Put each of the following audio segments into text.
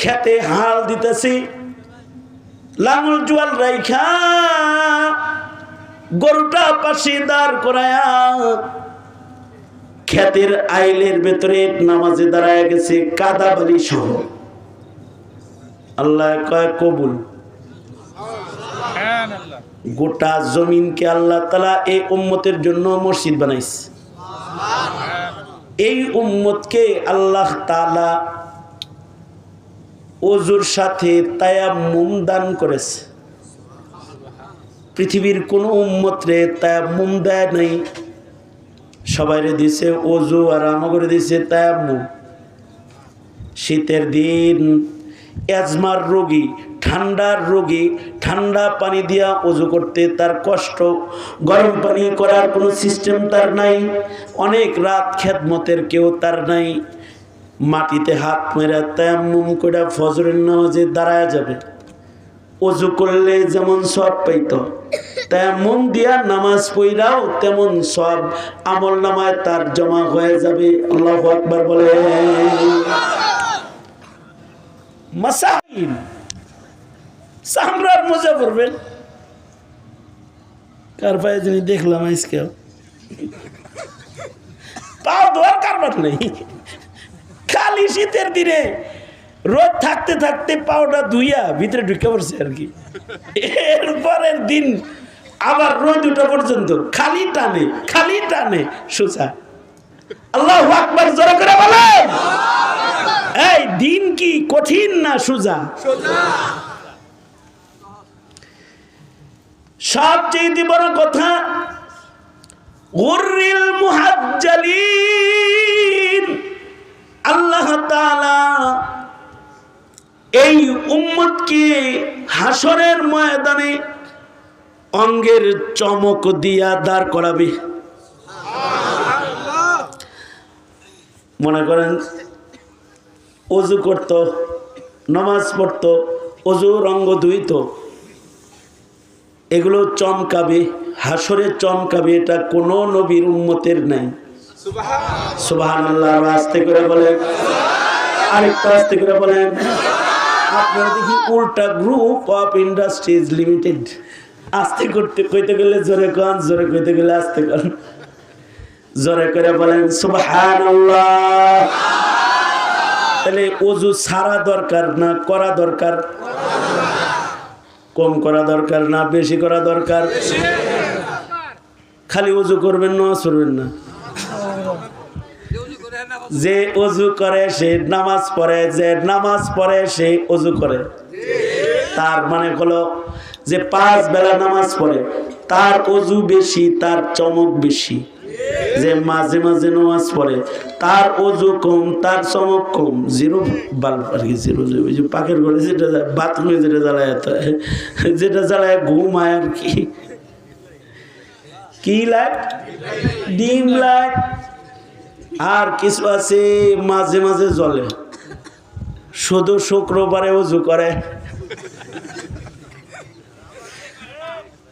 খেতে হাল দিতেছি, লাঙল জুয়াল রাইখা, গরুটা পাশে দাঁড় করায়া ক্ষেতের আইলের ভেতরে নামাজে দাঁড়ায় গেছে কাদা বালি সহ। আল্লাহ কয়, কবুল। গোটা জমিনকে আল্লাহ তালা এই উম্মতের জন্য মসজিদ বানাইছে। এই উম্মতকে আল্লাহ তালা অজুর সাথে তায়াম্মুম দান করেছে। পৃথিবীর কোনো উম্মতরে তায়াম্মুম দেয় নাই। সবাইরে দিছে অজু আর আমাকে দিছে তায়াম্মুম। শীতের দিন অ্যাজমার রোগী, ঠান্ডার রোগী, ঠান্ডা পানি দিয়া অজু করতে তার কষ্ট। গরম পানি করার কোনো সিস্টেম তার নাই। অনেক রাত খেদমতের কেউ তার নাই। মাটিতে হাত মেরা তেমন করে ফজরের নামাজে দাঁড়ায় যাবে। অজু করলে যেমন সব পাইত। তেমন দিয়া নামাজ পইরাও তেমন সব আমল নামায় তার জমা হয়ে যাবে। আল্লাহ আকবার বলে। মজা করবেন। কার পায়ে যিনি দেখলাম আজকে পাও ধোয়ার কারবার নেই। খালি শীতের দিনে রোদ থাকতে থাকতে পাওটা ধুইয়া ভিতরে ঢুকে পড়ছে আর কি। এরপরের দিন আবার রোদ উঠা পর্যন্ত খালি টানে খালি টানে সোজা। আল্লাহ আকবার করে এই দিন কি কঠিন না সোজা? সবচেয়ে বড় কথা গুররিল মুহাজ্জালিন। আল্লাহ এই উম্মতকে হাসরের ময়দানে অঙ্গের চমক দিয়া দাঁড় করাবে। মনে করেন, অজু করত, নামাজ পড়ত, অজু রঙ্গ ধুইত, এগুলো চমকাবে হাসরে চমকাবে, এটা কোনো নবীর উম্মতের নাই। সুবাহান আল্লাহ আস্তে করে বলেন। আরেকটু আস্তে করে বলেন। আপনারা দেখি উল্টা গ্রুপ অফ ইন্ডাস্ট্রিজ লিমিটেড আস্তে করতে কইতে গেলে জোরে কন, জোরে কইতে গেলে আস্তে কন। জোরে করে বলেন সুবাহান তাহলে অজু সারা দরকার না করা দরকার? কম করা দরকার না বেশি করা দরকার? খালি অজু করবেন না করবেন না। যে অজু করে, সে নামাজ পড়ে, যে নামাজ পড়ে, সে অজু করে। তার মানে হলো যে পাঁচ বেলা নামাজ পড়ে, তার অজু বেশি, তার চমক বেশি। যে মাঝে মাঝে নামাজ পড়ে, তার অজু কম, তার চমক কম। জিরো বাল্ব আর কি জিরো ওই যে পাখের ঘরে যেটা বাথরুমে যেটা জ্বালায় যেটা জ্বালায় ঘুমায় আর কি। কি ডিম লাইট? আর কিছু আছে, মাঝে মাঝে জ্বলে। শুধু শুক্রবারে উজু করে।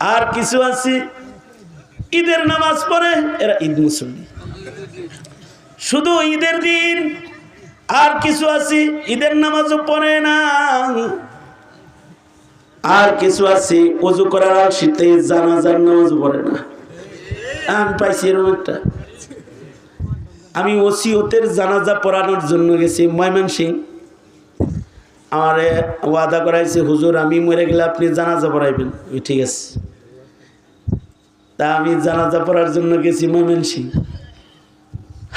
আর কিছু আছে, ঈদের নামাজ পড়ে, এরা ঈদ মুসল্লি। শুধু ঈদের দিন, আর কিছু আছে, ঈদের নামাজও পড়ে না। আর কিছু আছে অজু করার শীতে জানাজার নামাজ পড়ে না। আমি পাইছি এরকম একটা। আমি ওসিয়তের জানাজা পড়ানোর জন্য গেছি ময়মন সিং আমার ওয়াদা করাইছে, হুজুর, আমি মরে গেলে আপনি জানাজা পড়াইবেন। ঠিক আছে। তা আমি জানাজা পড়ার জন্য গেছি ময়মন সিং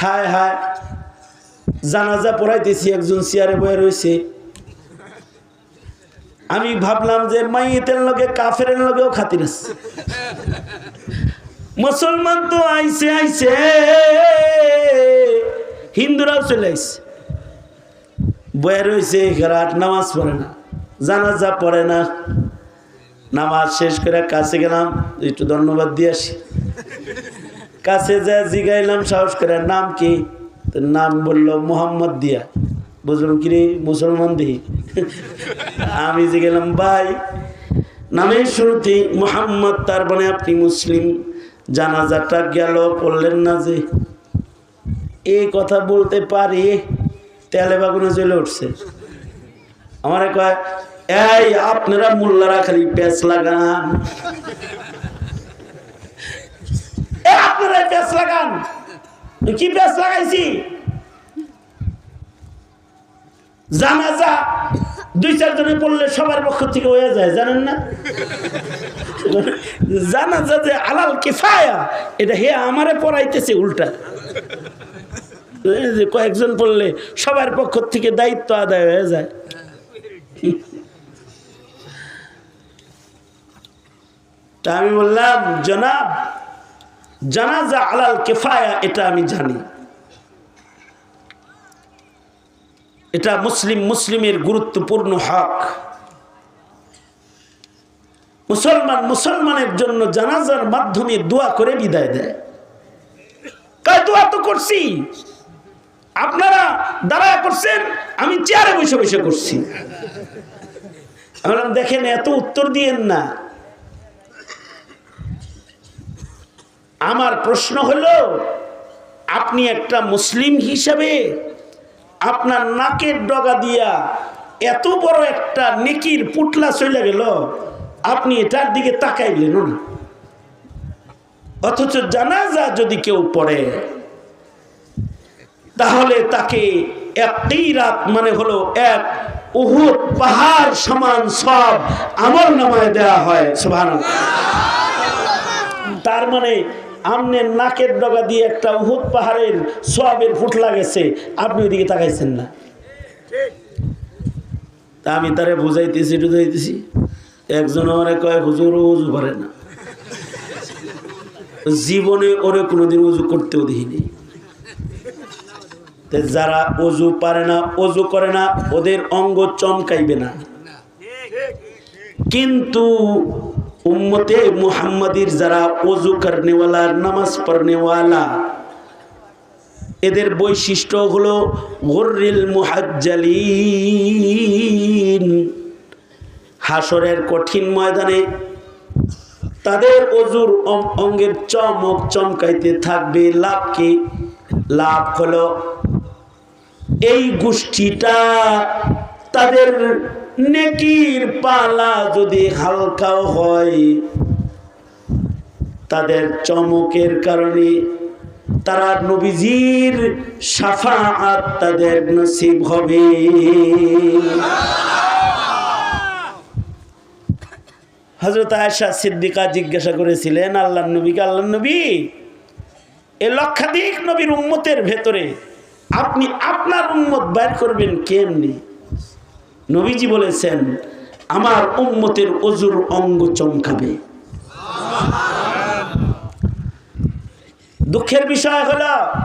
হায় হায়, জানাজা পড়াইতেছি, একজন চেয়ারে বয়ে রয়েছে আমি ভাবলাম যে মাইয়েতের লগে কাফের লগেও খাতির আছে। মুসলমান তো আইছে আইছে। হিন্দুরাও চলে আইছে। বয়ে রয়েছে রাত নামাজ পড়ে না, জানাজা পড়ে না। নামাজ শেষ করে কাছে গেলাম, একটু ধন্যবাদ দিয়ে আসি। কাছে যা জিগাইলাম, সাহস করে, নাম কি? নাম বলল, মোহাম্মদ দিয়া। বুঝলাম, কি রে, মুসলমান দিই আমি যে গেলাম ভাই, নামের শুরুতে মোহাম্মদ, তার মানে আপনি মুসলিম। জানাজাটা গেল পড়লেন না যে এই কথা বলতে পারি, তেলে বাগুনে চলে উঠছে। আমার কয়, এই আপনারা মোল্লারা খালি পেঁচ লাগান। আপনারা পেঁচ লাগান? কি পেঁচ লাগাইছি? জানাজা দুই চারজনে পড়লে সবার পক্ষ থেকে হয়ে যায়, জানেন না? জানাজা যে আলাল কিফায়া, এটা হে আমারে পড়াইতেছে উল্টা। যে কয়েকজন পড়লে সবার পক্ষ থেকে দায়িত্ব আদায় হয়ে যায়। তা আমি বললাম, জনাব, জানাজা আলাল কেফায়া, এটা আমি জানি। এটা মুসলিম মুসলিমের গুরুত্বপূর্ণ হক। মুসলমান মুসলমানের জন্য জানাজার মাধ্যমে দোয়া করে বিদায় দেয়। তাই দোয়া তো করছি। আপনারা দাঁড়ায় করছেন আমি চেয়ারে বসে বসে করছি। আমি বললাম, দেখেন এত উত্তর দিয়েন না। আমার প্রশ্ন হলো আপনি একটা মুসলিম হিসাবে আপনার নাকের ডগা দিয়া এত বড় একটা নেকির পুটলা চলে গেল আপনি এটার দিকে তাকাইলেন অথচ জানাজা যদি কেউ পড়ে তাহলে তাকে একটি রাত মানে হলো এক উহুদ পাহাড় সমান সব আমল নামায় দেওয়া হয় সুবহান তার মানে আমনের নাকের ডগা দিয়ে একটা উহুদ পাহাড়ের সবের ফুটলা গেছে আপনি ওইদিকে তাকাইছেন না। তা আমি তারে বুঝাইতেছি বুঝাইতেছি একজন আমারে কয়, হুজুর, উজু করে না। জীবনে ওরে কোনোদিন উজু করতেও দেখিনি। যারা অজু পারে না, অজু করে না, ওদের অঙ্গ চমকাইবে না। কিন্তু উম্মতে মুহাম্মাদির যারা অজু করনেওয়ালা, নামাজ পড়নেওয়ালা, এদের বৈশিষ্ট্য হলো গর্রিল মুহাজ্জালিন। হাসরের কঠিন ময়দানে তাদের অজুর অঙ্গের চমক চমকাইতে থাকবে। লাভকে লাভ হলো এই গোষ্ঠীটা তাদের নেকির পালা যদি হালকাও হয়, তাদের চমকের কারণে তারা নবীজির সাফাআত তাদের নসিব হবে। হজরত আয়সা সিদ্দিকা জিজ্ঞাসা করেছিলেন আল্লাহ নবীকে আল্লাহ নবী? এ লক্ষাধিক নবীর উম্মতের ভেতরে আপনি আপনার উম্মত বাইর করবেন কেমনি? নবীজি বলেছেন, আমার উম্মতের অজুর অঙ্গ চমকাবে। দুঃখের বিষয় হলো,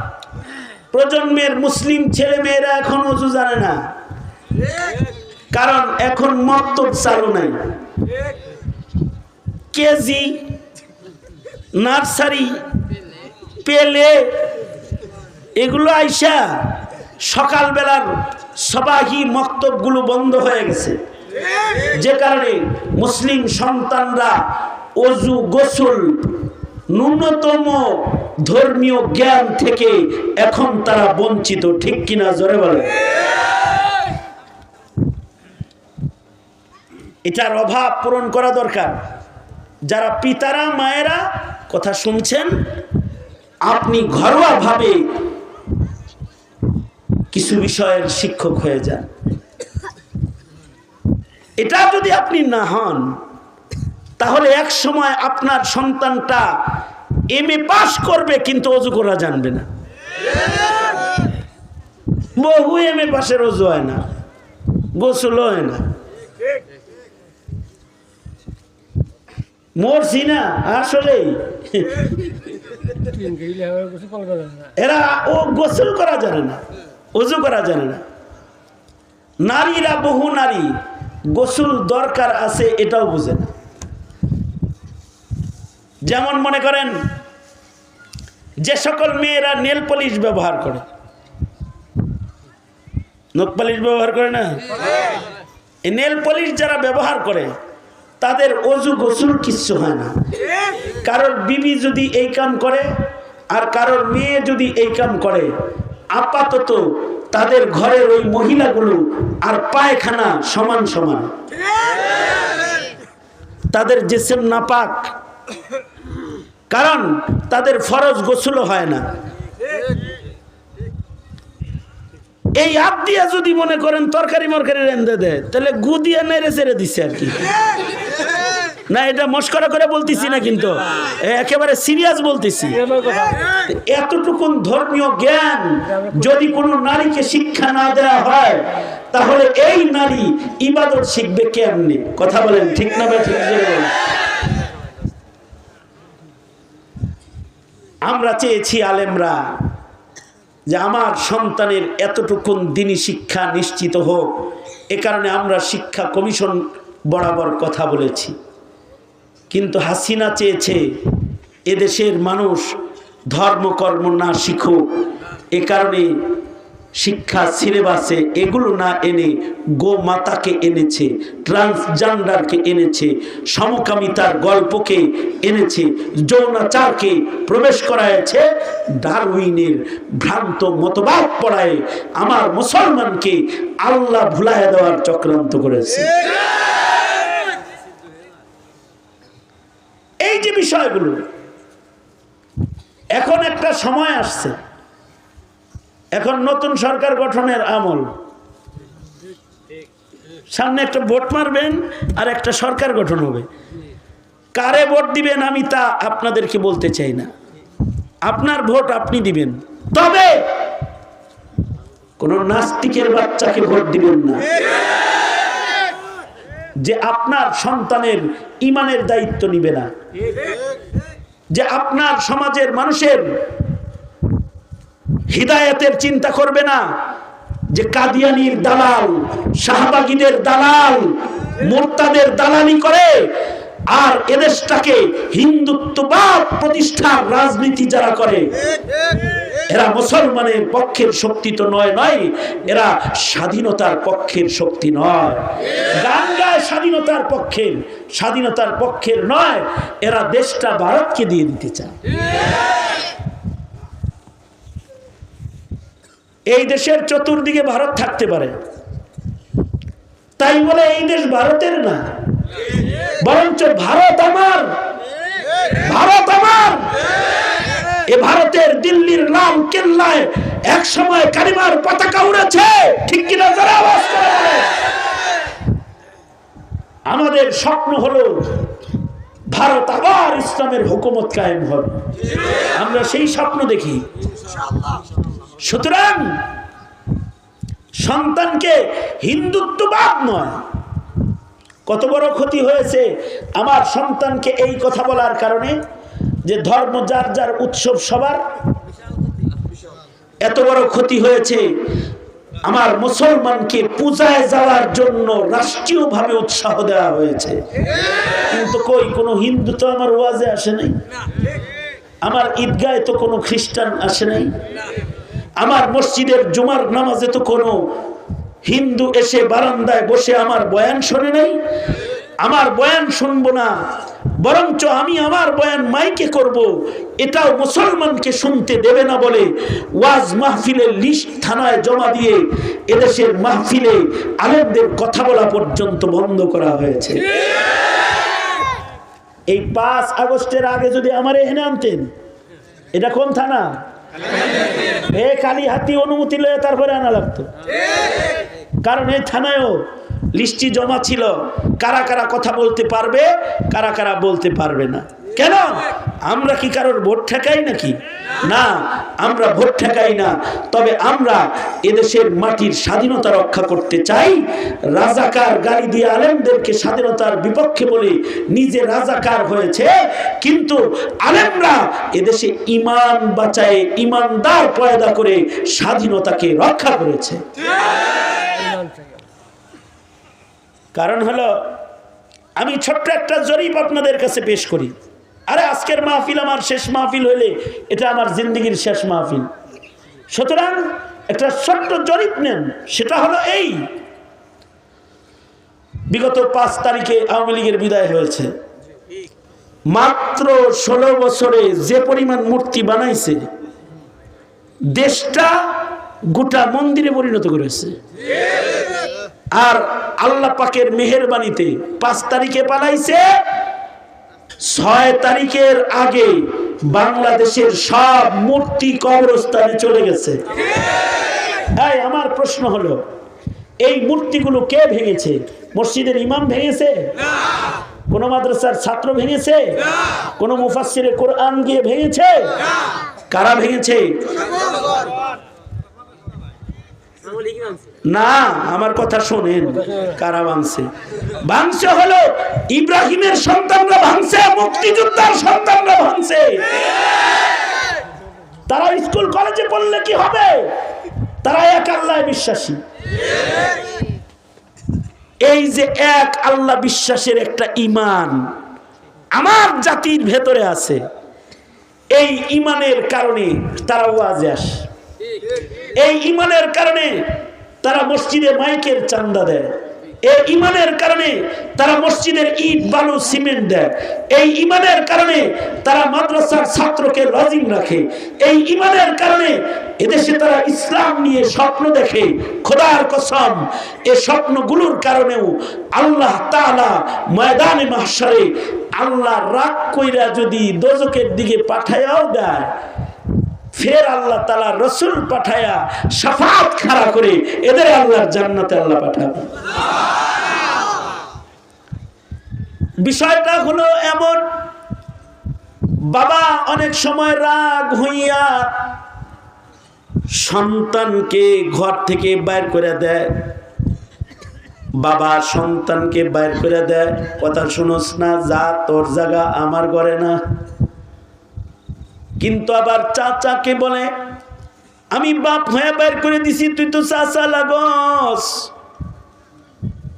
প্রজন্মের মুসলিম ছেলে মেয়েরা এখন অজু জানে না। কারণ এখন মক্তব চালু নাই। কেজি, নার্সারি, পেলে এগুলো আইসা সকালবেলার সবাহি মক্তবগুলো বন্ধ হয়ে গেছে। যে কারণে মুসলিম সন্তানরা অজু, গোসল, ন্যূনতম ধর্মীয় জ্ঞান থেকে এখন তারা বঞ্চিত, ঠিক কিনা জোরে বলে এটার অভাব পূরণ করা দরকার। যারা পিতারা, মায়েরা, কথা শুনছেন, আপনি ঘরোয়াভাবে কিছু বিষয়ের শিক্ষক হয়ে যান। এটা যদি আপনি না হন তাহলে এক সময় আপনার সন্তানটা এম এ পাশ করবে কিন্তু অজু করা জানবে না। বহু এম এ পাশের অজু হয় না গোসল হয় না। মরছি না আসলেই। এরা ও গোসল করা জানে না। অজু করা জানে না। নারীরা বহু নারী, গোসল দরকার আছে এটাও বুঝে না। যেমন মনে করেন, যে সকল মেয়েরা নেল পলিশ ব্যবহার করে। নখ পালিশ ব্যবহার করে না? নেল পলিশ যারা ব্যবহার করে, তাদের অজু গোসল কিচ্ছু হয় না। কারোর বিবি যদি এই কাম করে, আর কারোর মেয়ে যদি এই কাম করে আপাতত তাদের ঘরের ওই মহিলাগুলো আর পায়খানা সমান সমান। তাদের জেসেম নাপাক। কারণ তাদের ফরজ গোসলও হয় না। এই আপ দিয়া যদি মনে করেন তরকারি মরকারি রেন্দে দেয়, তাহলে গু দিয়ে নেড়ে চেড়ে দিচ্ছে আর কি। না, এটা মস্করা করে বলতেছি না কিন্তু। একেবারে সিরিয়াস বলতেছি। এতটুকুন ধর্মীয় জ্ঞান যদি কোনো নারীকে শিক্ষা না দেওয়া হয়, তাহলে এই নারী ইবাদত শিখবে কেমনি? কথা বলেন, ঠিক না বা ঠিক আমরা চেয়েছি আলেমরা যে আমার সন্তানের এতটুকুন দিনই শিক্ষা নিশ্চিত হোক। এ কারণে আমরা শিক্ষা কমিশন বরাবর কথা বলেছি। কিন্তু হাসিনা চেয়েছে এদেশের মানুষ ধর্মকর্ম না শিখুক। এ কারণে শিক্ষা, সিলেবাসে এগুলো না এনে গো মাতাকে এনেছে, ট্রান্সজেন্ডারকে এনেছে সমকামিতার গল্পকে এনেছে, যৌনাচারকে প্রবেশ করাইছে ডারউইনের ভ্রান্ত মতবাদ পড়ায় আমার মুসলমানকে আল্লাহ ভুলাইয়া দেওয়ার চক্রান্ত করেছে। এই যে বিষয়গুলো, এখন একটা সময় আসছে। এখন নতুন সরকার গঠনের আমল। সামনে একটা ভোট মারবেন আর একটা সরকার গঠন হবে। কারে ভোট দিবেন আমি তা আপনাদেরকে বলতে চাই না। আপনার ভোট আপনি দিবেন। তবে কোন নাস্তিকের বাচ্চাকে ভোট দিবেন না। যে আপনার সন্তানের ইমানের দায়িত্ব নিবে না। যে আপনার সমাজের মানুষের হৃদায়তের চিন্তা করবে না। যে কাদিয়ানির দালাল, শাহবাগিদের দালাল, মোর্তাদের দালালি করে আর এদেশটাকে হিন্দুত্ববাদ প্রতিষ্ঠার রাজনীতি যারা করে, এরা মুসলমানের পক্ষের শক্তি তো নয় নয়, এরা স্বাধীনতার পক্ষের শক্তি নয়। গান গায় স্বাধীনতার পক্ষের স্বাধীনতার পক্ষের নয়, এরা দেশটা ভারতকে দিয়ে দিতে চায়। এই দেশের চতুর্দিকে ভারত থাকতে পারে। তাই বলে এই দেশ ভারতের না। বরঞ্চ ভারত আমার। ভারত আমার। এ ভারতের দিল্লির লাল কেল্লায় এক সময় কারিমার পতাকা উড়েছে। ঠিক কিনা যারা আওয়াজ করে আমাদের স্বপ্ন হলো ভারত আবার ইসলামের হুকুমত কায়েম হবে। আমরা সেই স্বপ্ন দেখি। সুতরাং সন্তানকে হিন্দুত্ববাদ নয় কত বড় ক্ষতি হয়েছে আমার সন্তানকে এই কথা বলার কারণে যে ধর্ম যার যার উৎসব সবার এত বড় ক্ষতি হয়েছে। আমার মুসলমানকে পূজায় যাওয়ার জন্য রাষ্ট্রীয়ভাবে উৎসাহ দেওয়া হয়েছে। কিন্তু কই, কোনো হিন্দু তো আমার ওয়াজে আসে নাই? আমার ঈদগায় তো কোনো খ্রিস্টান আসে নাই? আমার মসজিদের জুমার নামাজে তো কোনো হিন্দু এসে বারান্দায় বসে আমার বয়ান শোনে নাই, আমার বয়ান শুনব না, বরঞ্চ আমি আমার বয়ান মাইকে করব, এটাও মুসলমানকে শুনতে দেবে না বলে ওয়াজ মাহফিলের লিস্ট থানায় জমা দিয়ে এদেশের মাহফিলে আলেমদের কথা বলা পর্যন্ত বন্ধ করা হয়েছে। এই পাঁচ আগস্টের আগে যদি আমার এখানে আনতেন, এটা কোন থানা? এ কালি হাতি অনুমতি লয়ে তারপরে আনা লাগতো। কারণ এই থানায়ও লিস্টি জমা ছিল, কারা কারা কথা বলতে পারবে, কারা কারা বলতে পারবে না। কেন? আমরা কি কারোর ভোট ঠেকাই নাকি? না, আমরা ভোট ঠেকাই না। তবে আমরা এদেশের মাটির স্বাধীনতা রক্ষা করতে চাই। রাজাকার গালি দিয়ে আলেমদেরকে স্বাধীনতার বিপক্ষে বলে নিজে রাজাকার হয়েছে। কিন্তু আলেমরা এদেশে ইমান বাঁচায় ইমানদার পয়দা করে স্বাধীনতাকে রক্ষা করেছে। কারণ হলো, আমি ছোট্ট একটা জরিপ আপনাদের কাছে পেশ করি। আরে আজকের মাহফিল আমার শেষ মাহফিল হইলে এটা আমার জিন্দগির শেষ মাহফিল। সুতরাং একটা ছোট্ট জরিপ নেন, সেটা হলো এই। বিগত পাঁচ তারিখে আওয়ামী লীগের বিদায় হয়েছে। মাত্র ষোলো বছরে যে পরিমাণ মূর্তি বানাইছে, দেশটা গোটা মন্দিরে পরিণত করেছে। আর আল্লাহ পাকের মেহেরবানিতে পাঁচ তারিখে পালাইছে ছয় তারিখের আগে বাংলাদেশের সব মূর্তি কবরস্থানে চলে গেছে। এই আমার প্রশ্ন হলো, এই মূর্তিগুলো কে ভেঙেছে? মসজিদের ইমাম ভেঙেছে? কোন মাদ্রাসার ছাত্র ভেঙেছে? কোন মুফাসসিরে কোরআন গিয়ে ভেঙেছে? কারা ভেঙেছে? না, আমার কথা শোনেন। কারা ভাঙছে? ভাঙছে হলো ইব্রাহিমের সন্তানরা ভাঙছে, মুক্তিযোদ্ধার সন্তানরা ভাঙছে। তারা স্কুল, কলেজে পড়লে কি হবে? তারা এক আল্লাহ বিশ্বাসী। এই যে এক আল্লাহ বিশ্বাসের একটা ইমান আমার জাতির ভেতরে আছে, এই ইমানের কারণে তারা ওয়াজে আসে। এই ইমানের কারণে তারা মসজিদে মাইকের চান্দা দেয়। এই ইমানের কারণে তারা মসজিদের ইট, বালু, সিমেন্ট দেয়। এই ইমানের কারণে তারা মাদ্রাসার ছাত্রকে লজিং রাখে। এই ইমানের কারণে এদেশে তারা ইসলাম নিয়ে স্বপ্ন দেখে। খোদার কসম, এ স্বপ্নগুলোর কারণেও আল্লাহ তাআলা ময়দানে মাহশারে আল্লাহ রাগ কইরা যদি দোজকের দিকে পাঠায়াও দেয় ফের আল্লাহ তালা রসুল পাঠায়া সাফাত খাড়া করে এদের আল্লাহর জান্নাতে আল্লাহ পাঠাবে। বিষয়টা হলো এমন, বাবা অনেক সময় রাগ হইয়া সন্তানকে ঘর থেকে বাইর করে দেয়। বাবা সন্তানকে বাইর করে দেয়, কথা শুনোস না, যা তোর জায়গা, আমার ঘরে না। কিন্তু আবার চাচাকে বলে, আমি বাপ হয়ে বের করে দিছি, তুই তো চাচা লাগস।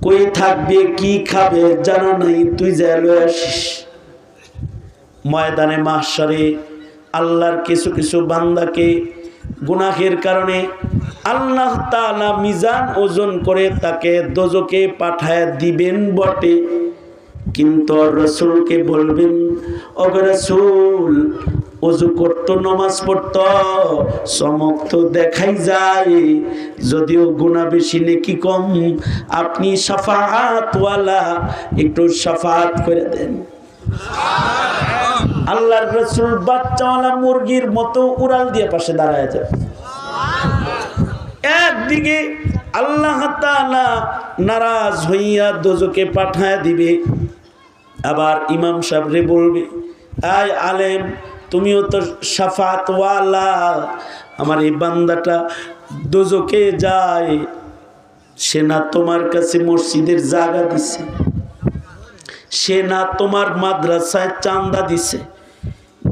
কই থাকবে, কি খাবে, জানা নাই, তুই যা লয়ে আসিস। ময়দানে মাহসারে আল্লাহর কিছু কিছু বান্দাকে গুনাহের কারণে আল্লাহ তাআলা মিজান ওজন করে তাকে দোজকে পাঠায় দিবেন বটে। কিন্তু রসুলকে বলবেন অগ রসুল অজু করতো, নমাজ পড়তো, চমক তো দেখাই যায়। যদিও গুণা বেশি, নেকি কম। আপনি সাফাতওয়ালা, একটু সাফাত করে দেন। আল্লাহর রসুল বাচ্চাওয়ালা মুরগির মতো উড়াল দিয়ে পাশে দাঁড়ায় যায়। একদিকে আল্লাহ তাআলা নারাজ হইয়া দোজকে পাঠায় দিবে, আবার ইমাম সাহেবরে বলবে, আয় আলেম তুমিও তো সাফাতওয়ালা আমার এই বান্দাটা দোজকে যায়। সে না তোমার কাছে মসজিদের জায়গা দিছে। সে না তোমার মাদ্রাসায় চান্দা দিছে।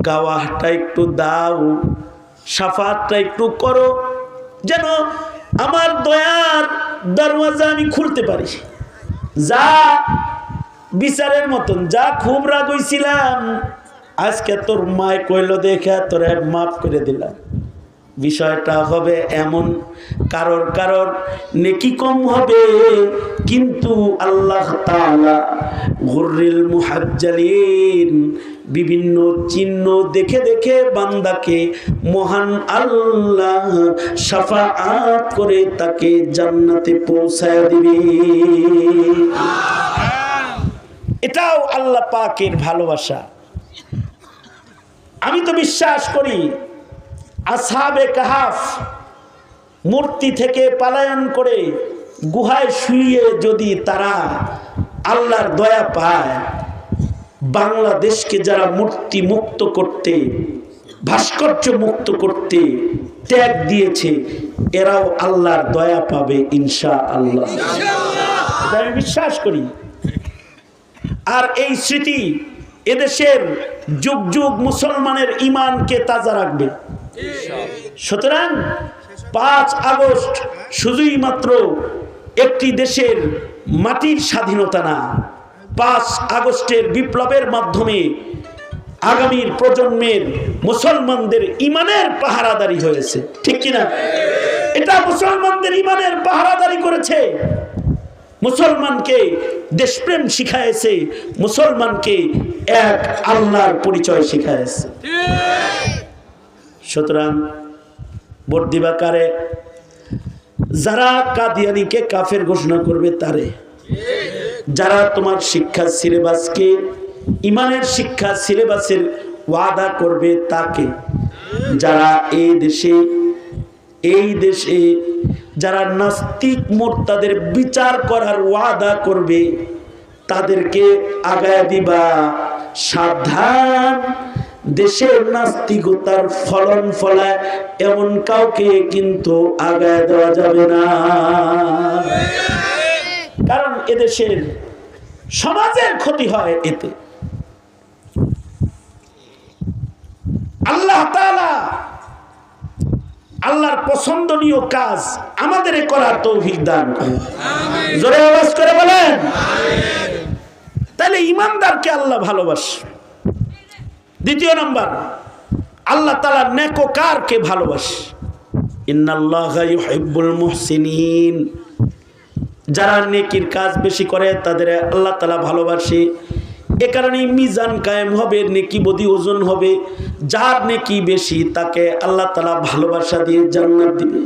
গাওয়াটা একটু দাও, সাফাতটা একটু করো। যেন আমার দয়ার দরওয়াজা আমি খুলতে পারি। যা বিচারের মতন, যা খুব রাগ হইছিলাম আজকে তোর মায় কইল দেখে তোরে মাফ করে দিলাম। বিষয়টা হবে এমন কারোর কারোর নেকি কম হবে কিন্তু আল্লাহ তাআলা গুররিল মুহাজ্জালিন বিভিন্ন চিহ্ন দেখে দেখে বান্দাকে মহান আল্লাহ সাফাআত করে তাকে জান্নাতে পৌঁছায় দিবে। এটাও আল্লাহ পাকের ভালোবাসা। আমি তো বিশ্বাস করি আসাবে কাহাফ মূর্তি থেকে পালায়ন করে গুহায় শুয়ে যদি তারা আল্লাহর দয়া পায় বাংলাদেশকে যারা মূর্তি মুক্ত করতে ভাস্কর্য মুক্ত করতে ত্যাগ দিয়েছে এরাও আল্লাহর দয়া পাবে ইনশা আল্লাহ আমি বিশ্বাস করি। আর এই স্মৃতি এদেশের যুগ যুগ মুসলমানের ইমানকে তাজা রাখবে। সুতরাং পাঁচ আগস্ট শুধুই মাত্র একটি দেশের মাটির স্বাধীনতা না, পাঁচ আগস্টের বিপ্লবের মাধ্যমে আগামীর প্রজন্মের মুসলমানদের ইমানের পাহারাদারি হয়েছে। ঠিক কিনা? এটা মুসলমানদের ইমানের পাহারাদারি করেছে। মুসলমানকে দেশপ্রেম শিখায়েছে মুসলমানকে এক আল্লাহর পরিচয় শিখায়েছে সুতরাং ভোট দিবাকারে যারা কাদিয়ানিকে কাফের ঘোষণা করবে তারে। যারা তোমার শিক্ষা সিলেবাসকে, ইমানের শিক্ষা সিলেবাসের ওয়াদা করবে তাকে। যারা এই দেশে এই দেশে যারা নাস্তিক মোর্তাদের বিচার করার ওয়াদা করবে, তাদেরকে আগায় দিবা। সাবধান। দেশের নাস্তিকতার ফলন ফলায় এমন কাউকে কিন্তু আগায় দেওয়া যাবে না। কারণ এদেশের সমাজের ক্ষতি হয় এতে। আল্লাহ তাআলা আল্লাহর পছন্দনীয় কাজ আমাদের করার তৌফিক দান জোরে আওয়াজ করে বলেন। তাহলে ইমানদারকে আল্লাহ ভালোবাসে। দ্বিতীয় নম্বর, আল্লাহ তালা নেকোকারকে ভালোবাসে। ইন্নাল্লাহা ইউহিব্বুল মুহসিনিন। যারা নেকির কাজ বেশি করে, তাদের আল্লাহ তালা ভালোবাসে। এ কারণে মিজান কায়েম হবে, নেকি বদি ওজন হবে। যার নেকি বেশি, তাকে আল্লাহ তালা ভালোবাসা দিয়ে জান্নাত দিবে।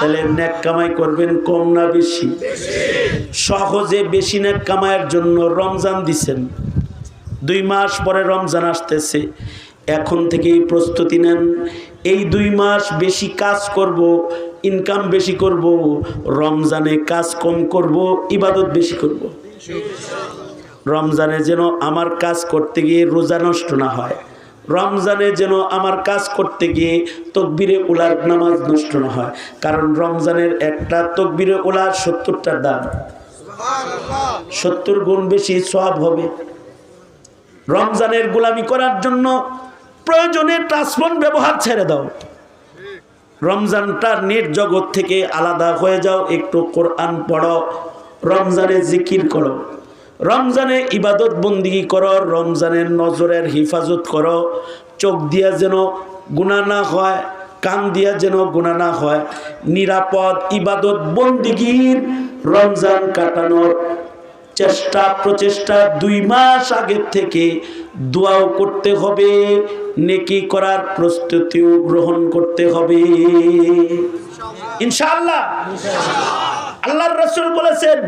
তাহলে নেক কামাই করবেন কম না বেশি। সহজে বেশি নেক কামাইয়ের জন্য রমজান দিছেন। দুই মাস পরে রমজান আসতেছে। এখন থেকেই প্রস্তুতি নেন। এই দুই মাস বেশি কাজ করব ইনকাম বেশি করব, রমজানে কাজ কম করব, ইবাদত বেশি করব। রমজানে যেন আমার কাজ করতে গিয়ে রোজা নষ্ট না হয়। রমজানে যেন আমার কাজ করতে গিয়ে তকবিরে উলার নামাজ নষ্ট না হয়। কারণ রমজানের একটা তকবিরে উলার সত্তরটার দাম। সত্তর গুণ বেশি সব হবে। রমজানের গোলামি করার জন্য প্রয়োজনে ট্রান্সফোন ব্যবহার ছেড়ে দাও। রমজানটার নেট জগৎ থেকে আলাদা হয়ে যাও। একটু কোরআন পড়ো, রমজানে জিকির করো। রমজানে ইবাদত বন্দিগি করো? রমজানের নজরের হিফাজত করো। চোখ দিয়া যেন গুণা না হয়, কান দিয়া যেন গুণা না হয়। নিরাপদ ইবাদত বন্দিগির রমজান কাটানোর চেষ্টা, প্রচেষ্টা দুই মাস আগের থেকে দোয়াও করতে হবে, নেকি করার প্রস্তুতিও গ্রহণ করতে হবে। ইনশাআল্লাহ। আল্লাহর রসুল বলেছেন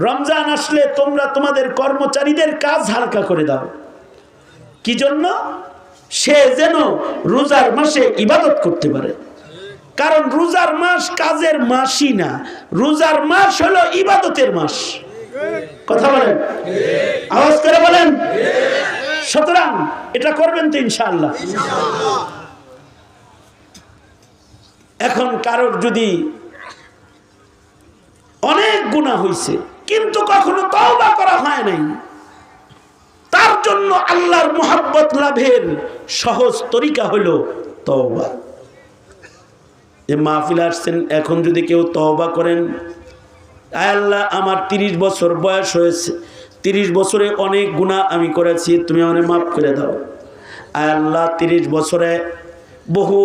রমজান আসলে তোমরা তোমাদের কর্মচারীদের কাজ হালকা করে দাও। কি জন্য? সে যেন রোজার মাসে ইবাদত করতে পারে। কারণ রোজার মাস কাজের মাসই না, রোজার মাস হলো ইবাদতের মাস। কথা বলেন। আওয়াজ করে বলেন। সুতরাং এটা করবেন তো ইনশাআল্লাহ। এখন কারোর যদি অনেক গুণা হয়েছে কিন্তু কখনো তওবা করা হয় নাই। তার জন্য আল্লাহর মোহাব্বত লাভের সহজ তরিকা হলো তওবা। যে মাহফিল আসছেন, এখন যদি কেউ তওবা করেন, আয় আল্লাহ, আমার তিরিশ বছর বয়স হয়েছে, তিরিশ বছরে অনেক গুণা আমি করেছি, তুমি আমাকে মাফ করে দাও। আয় আল্লাহ, তিরিশ বছরে বহু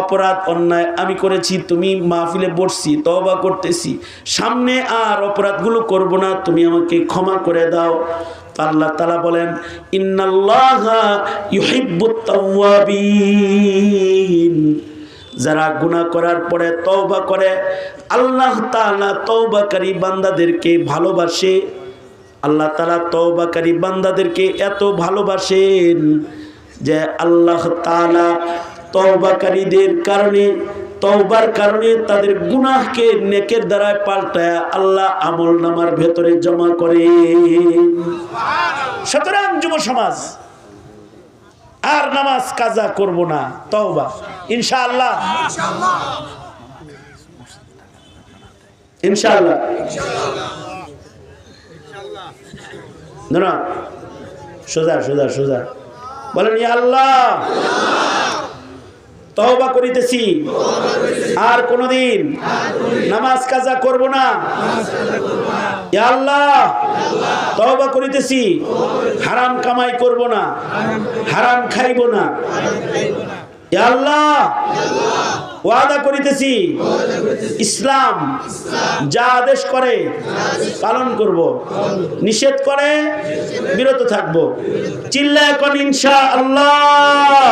অপরাধ, অন্যায় আমি করেছি, তুমি মাহফিলে বসছি তবা করতেছি। সামনে আর অপরাধগুলো করব না, তুমি আমাকে ক্ষমা করে দাও। আল্লাহ তালা বলেন যারা গুণা করার পরে তওবা করে, আল্লাহ তাআলা তওবাকারী বান্দাদেরকে ভালোবাসে। আল্লাহ তাআলা তওবাকারী বান্দাদেরকে এত ভালোবাসেন যে আল্লাহ তাআলা তওবাকারীদের কারণে কারণে তাদের গুনাহকে নেকের পাল্টায় আল্লাহ আমল নামার ভেতরে জমা করে। সুতরাং যুব সমাজ, আর নামাজ কাজা করব না, তওবা। ইনশাআল্লাহ। ইনশাআল্লাহ। না সোজা সোজা সোজা। বলেন আল্লাহ। তওবা করিতেছি। আর কোনদিন নামাজ কাজা করব না। আল্লাহ, তওবা করিতেছি। হারাম কামাই করব না। হারাম খাইব না। আল্লাহ, ওয়াদা করিতেছি। ইসলাম যা আদেশ করে পালন করব। নিষেধ করে বিরত থাকব। চিল্লা এখন ইনশা আল্লাহ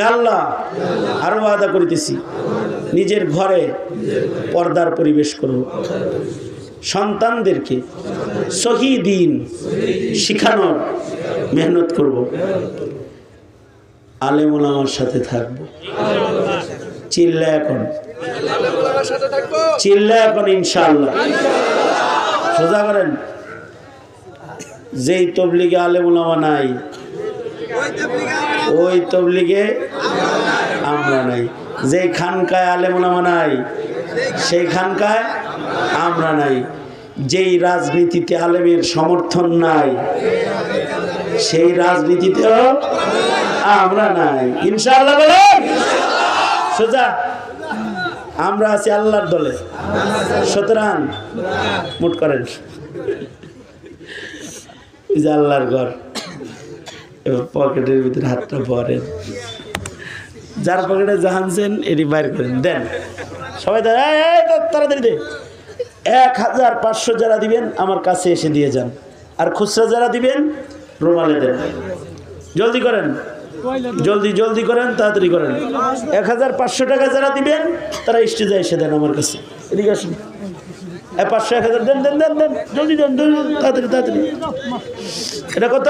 আল্লাহ, আরও আদা করিতেছি, নিজের ঘরে পর্দার পরিবেশ করব। সন্তানদেরকে সহি দিন শিখানোর মেহনত করব। আলেমুল আমার সাথে থাকব। চিল্লা এখন। চিল্লা এখন ইনশাল্লাহ সোজা করেন। যেই তবলিগে আলেমুলামা নাই ওই তবলিগে আমরা নাই। যেই খানকায় আলেমুলামা নাই, সেই খানকায় আমরা নাই। যেই রাজনীতিতে আলেমের সমর্থন নাই, সেই রাজনীতিতেও আমরা নাই। ইনশাআল্লাহ বলেন? সোজা, আমরা আছি আল্লাহর দলে। সুতরাং, মুট করেন। যে আল্লাহর ঘর। পকেটের ভিতরে হাতটা ভরেন। যার পকেটে জাহানছেন এটি বাইর করেন। দেন। সবাই তাড়াতাড়ি দে। এক হাজার পাঁচশো যারা দিবেন আমার কাছে এসে দিয়ে যান। আর খুচরা যারা দিবেন রুমালে দেন। জলদি করেন। জলদি জলদি করেন তাড়াতাড়ি করেন। এক হাজার পাঁচশো টাকা যারা দিবেন তারা স্টেজে এসে দেন আমার কাছে। এদিকে আসুন। পাঁচশো এক হাজার দেন দেন দেন দেন। জলদি দেন, তাড়াতাড়ি তাড়াতাড়ি। এটা কত?